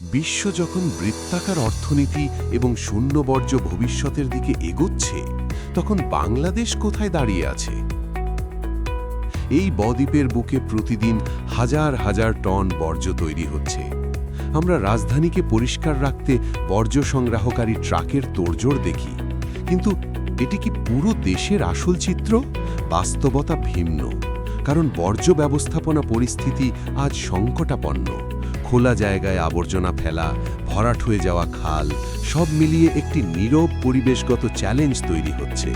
বিশ্ব যখন বৃত্তাকার অর্থনীতি এবং শূন্য বর্জ্য ভবিষ্যতের দিকে এগোচ্ছে, তখন বাংলাদেশ কোথায় দাঁড়িয়ে আছে? এই বদ্বীপের বুকে প্রতিদিন হাজার হাজার টন বর্জ্য তৈরি হচ্ছে। আমরা রাজধানীকে পরিষ্কার রাখতে বর্জ্য সংগ্রাহকারী ট্রাকের তোড়জোড় দেখি। কিন্তু এটি কি পুরো দেশের আসল চিত্র? বাস্তবতা ভিন্ন, কারণ বর্জ্য ব্যবস্থাপনা পরিস্থিতি আজ সংকটাপন্ন। খোলা জায়গায় আবর্জনা ফেলা, ভরাট হয়ে যাওয়া খাল, সব মিলিয়ে একটি নীরব পরিবেশগত চ্যালেঞ্জ তৈরি হচ্ছে।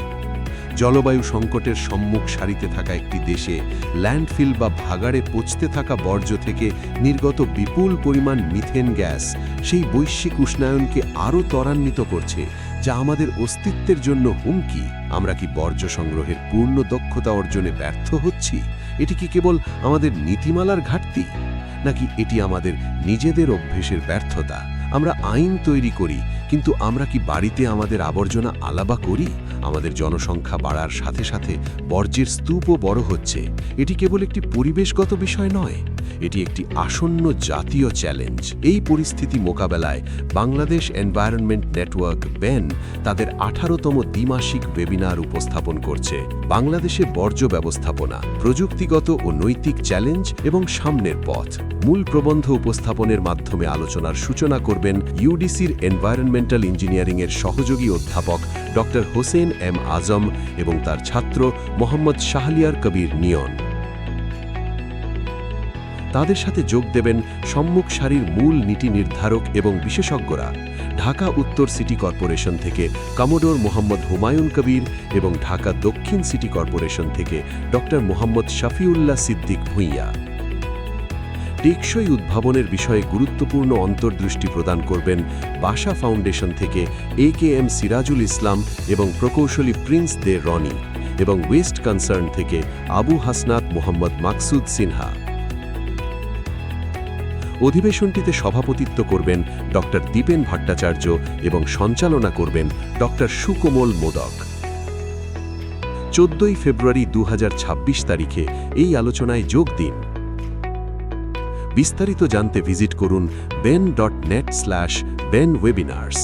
জলবায়ু সংকটের সম্মুখ সারিতে থাকা একটি দেশে ল্যান্ডফিল বা ভাগাড়ে পচতে থাকা বর্জ্য থেকে নির্গত বিপুল পরিমাণ মিথেন গ্যাস সেই বৈশ্বিক উষ্ণায়নকে আরও ত্বরান্বিত করছে, যা আমাদের অস্তিত্বের জন্য হুমকি। আমরা কি বর্জ্য সংগ্রহের পূর্ণ দক্ষতা অর্জনে ব্যর্থ হচ্ছি? এটি কি কেবল আমাদের নীতিমালার ঘাটতি? নাকি এটি আমাদের নিজেদের অভ্যেসের ব্যর্থতা? আমরা আইন তৈরি করি কিন্তু আমরা কি বাড়িতে আমাদের আবর্জনা আলাবা করি? আমাদের জনসংখ্যা বাড়ার সাথে সাথে বর্জ্যের স্তূপও বড় হচ্ছে। এটি কেবল একটি পরিবেশগত বিষয় নয়, এটি একটি আসন্ন জাতীয় চ্যালেঞ্জ। এই পরিস্থিতি মোকাবেলায় বাংলাদেশ এনভায়রনমেন্ট নেটওয়ার্ক, বেন, তাদের আঠারোতম দ্বিমাসিক ওয়েবিনার উপস্থাপন করছে। বাংলাদেশে বর্জ্য ব্যবস্থাপনা, প্রযুক্তিগত ও নৈতিক চ্যালেঞ্জ এবং সামনের পথ। মূল প্রবন্ধ উপস্থাপনের মাধ্যমে আলোচনার সূচনা করবেন ইউডিসির এনভায়রনমেন্টাল ইঞ্জিনিয়ারিংয়ের সহযোগী অধ্যাপক ডক্টর হোসেন এম আজম এবং তার ছাত্র মোহাম্মদ শাহলিয়ার কবির নিয়ন। তাদের সাথে যোগ দেবেন সম্মুখ সারির মূল নীতি নির্ধারক এবং বিশেষজ্ঞরা, ঢাকা উত্তর সিটি কর্পোরেশন থেকে কমোডোর মোহাম্মদ হুমায়ুন কবির এবং ঢাকা দক্ষিণ সিটি কর্পোরেশন থেকে ডক্টর মোহাম্মদ শফিউল্লাহ সিদ্দিক ভূঁইয়া। টেকসই উদ্ভাবনের বিষয়ে গুরুত্বপূর্ণ অন্তর্দৃষ্টি প্রদান করবেন বাসা ফাউন্ডেশন থেকে এ কে এম সিরাজুল ইসলাম এবং প্রকৌশলী প্রিন্স দে রনি এবং ওয়েস্ট কনসার্ন থেকে আবু হাসনাত মোহাম্মদ মাকসুদ সিনহা। অধিবেশনটিতে সভাপতিত্ব করবেন ডক্টর দীপেন ভট্টাচার্য এবং সঞ্চালনা করবেন ডক্টর সুকোমল মোদক। চোদ্দই ফেব্রুয়ারি দু হাজার ছাব্বিশ তারিখে এই আলোচনায় যোগ দিন। বিস্তারিত জানতে ভিজিট করুন BEN dot net slash BEN webinars